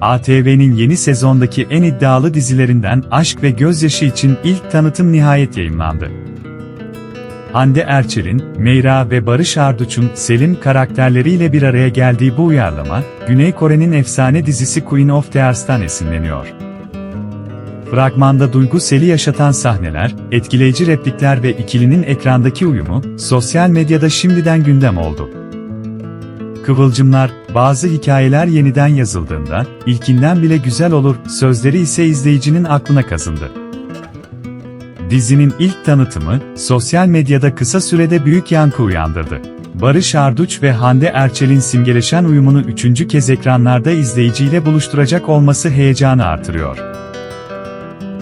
ATV'nin yeni sezondaki en iddialı dizilerinden Aşk ve Gözyaşı için ilk tanıtım nihayet yayımlandı. Hande Erçel'in, Meyra ve Barış Arduç'un Selim karakterleriyle bir araya geldiği bu uyarlama, Güney Kore'nin efsane dizisi Queen of Tears'tan esinleniyor. Fragmanda duyguseli yaşatan sahneler, etkileyici replikler ve ikilinin ekrandaki uyumu, sosyal medyada şimdiden gündem oldu. Kıvılcımlar, bazı hikayeler yeniden yazıldığında, ilkinden bile güzel olur, sözleri ise izleyicinin aklına kazındı. Dizinin ilk tanıtımı, sosyal medyada kısa sürede büyük yankı uyandırdı. Barış Arduç ve Hande Erçel'in simgeleşen uyumunu üçüncü kez ekranlarda izleyiciyle buluşturacak olması heyecanı artırıyor.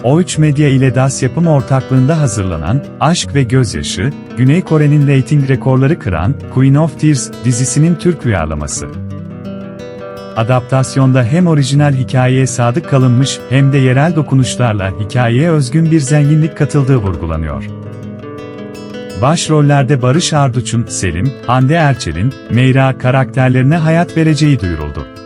O3 Medya ile DAS yapım ortaklığında hazırlanan Aşk ve Gözyaşı, Güney Kore'nin reyting rekorları kıran Queen of Tears dizisinin Türk uyarlaması. Adaptasyonda hem orijinal hikayeye sadık kalınmış hem de yerel dokunuşlarla hikayeye özgün bir zenginlik katıldığı vurgulanıyor. Başrollerde Barış Arduç'un Selim, Hande Erçel'in Meyra karakterlerine hayat vereceği duyuruldu.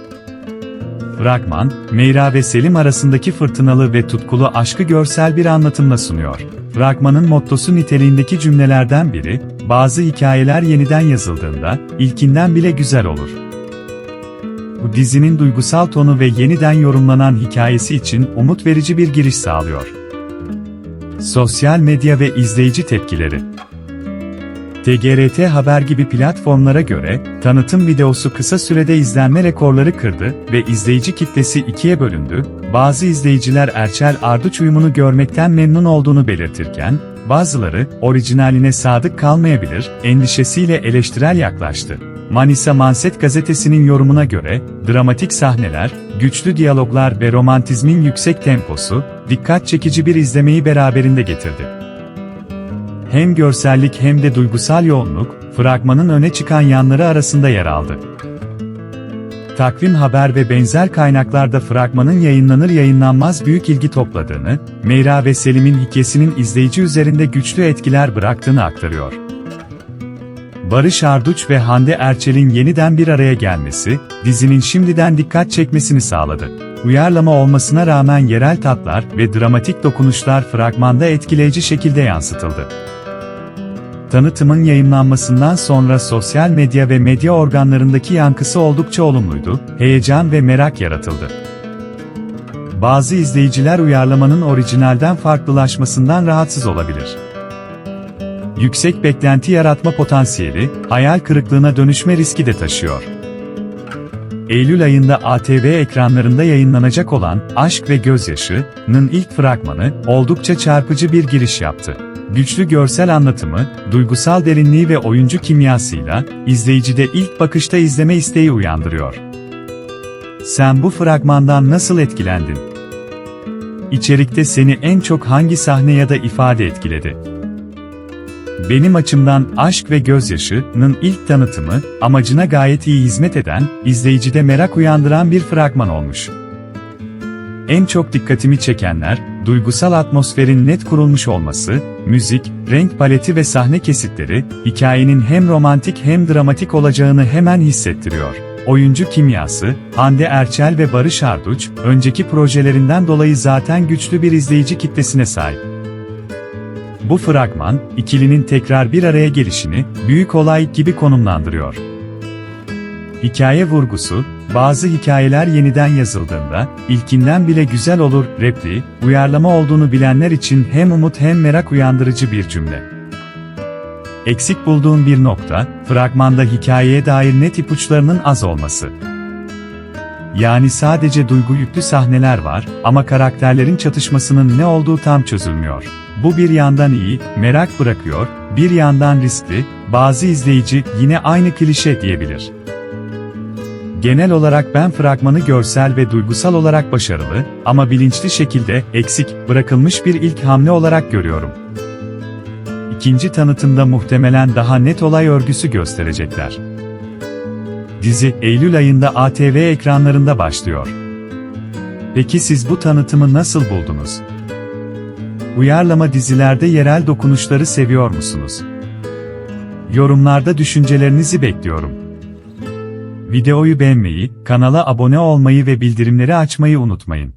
Fragman, Meyra ve Selim arasındaki fırtınalı ve tutkulu aşkı görsel bir anlatımla sunuyor. Fragmanın mottosu niteliğindeki cümlelerden biri, bazı hikayeler yeniden yazıldığında, ilkinden bile güzel olur. Bu dizinin duygusal tonu ve yeniden yorumlanan hikayesi için umut verici bir giriş sağlıyor. Sosyal medya ve izleyici tepkileri TGRT Haber gibi platformlara göre, tanıtım videosu kısa sürede izlenme rekorları kırdı ve izleyici kitlesi ikiye bölündü. Bazı izleyiciler Erçel Arduç uyumunu görmekten memnun olduğunu belirtirken, bazıları, orijinaline sadık kalmayabilir, endişesiyle eleştirel yaklaştı. Manisa Manset gazetesinin yorumuna göre, dramatik sahneler, güçlü diyaloglar ve romantizmin yüksek temposu, dikkat çekici bir izlemeyi beraberinde getirdi. Hem görsellik hem de duygusal yoğunluk, fragmanın öne çıkan yanları arasında yer aldı. Takvim Haber ve benzer kaynaklarda fragmanın yayınlanır yayınlanmaz büyük ilgi topladığını, Meyra ve Selim'in hikayesinin izleyici üzerinde güçlü etkiler bıraktığını aktarıyor. Barış Arduç ve Hande Erçel'in yeniden bir araya gelmesi, dizinin şimdiden dikkat çekmesini sağladı. Uyarlama olmasına rağmen yerel tatlar ve dramatik dokunuşlar fragmanda etkileyici şekilde yansıtıldı. Tanıtımın yayımlanmasından sonra sosyal medya ve medya organlarındaki yankısı oldukça olumluydu, heyecan ve merak yaratıldı. Bazı izleyiciler uyarlamanın orijinalden farklılaşmasından rahatsız olabilir. Yüksek beklenti yaratma potansiyeli, hayal kırıklığına dönüşme riski de taşıyor. Eylül ayında ATV ekranlarında yayınlanacak olan Aşk ve Gözyaşı'nın ilk fragmanı oldukça çarpıcı bir giriş yaptı. Güçlü görsel anlatımı, duygusal derinliği ve oyuncu kimyasıyla izleyicide ilk bakışta izleme isteği uyandırıyor. Sen bu fragmandan nasıl etkilendin? İçerikte seni en çok hangi sahne ya da ifade etkiledi? Benim açımdan Aşk ve Gözyaşı'nın ilk tanıtımı, amacına gayet iyi hizmet eden, izleyicide merak uyandıran bir fragman olmuş. En çok dikkatimi çekenler, duygusal atmosferin net kurulmuş olması, müzik, renk paleti ve sahne kesitleri, hikayenin hem romantik hem dramatik olacağını hemen hissettiriyor. Oyuncu kimyası, Hande Erçel ve Barış Arduç, önceki projelerinden dolayı zaten güçlü bir izleyici kitlesine sahip. Bu fragman, ikilinin tekrar bir araya gelişini, büyük olay gibi konumlandırıyor. Hikaye vurgusu, bazı hikayeler yeniden yazıldığında, ilkinden bile güzel olur, repliği, uyarlama olduğunu bilenler için hem umut hem merak uyandırıcı bir cümle. Eksik bulduğum bir nokta, fragmanda hikayeye dair net ipuçlarının az olması. Yani sadece duygu yüklü sahneler var ama karakterlerin çatışmasının ne olduğu tam çözülmüyor. Bu bir yandan iyi, merak bırakıyor, bir yandan riskli, bazı izleyici yine aynı klişe diyebilir. Genel olarak ben fragmanı görsel ve duygusal olarak başarılı ama bilinçli şekilde eksik bırakılmış bir ilk hamle olarak görüyorum. İkinci tanıtımda muhtemelen daha net olay örgüsü gösterecekler. Dizi Eylül ayında ATV ekranlarında başlıyor. Peki siz bu tanıtımı nasıl buldunuz? Uyarlama dizilerde yerel dokunuşları seviyor musunuz? Yorumlarda düşüncelerinizi bekliyorum. Videoyu beğenmeyi, kanala abone olmayı ve bildirimleri açmayı unutmayın.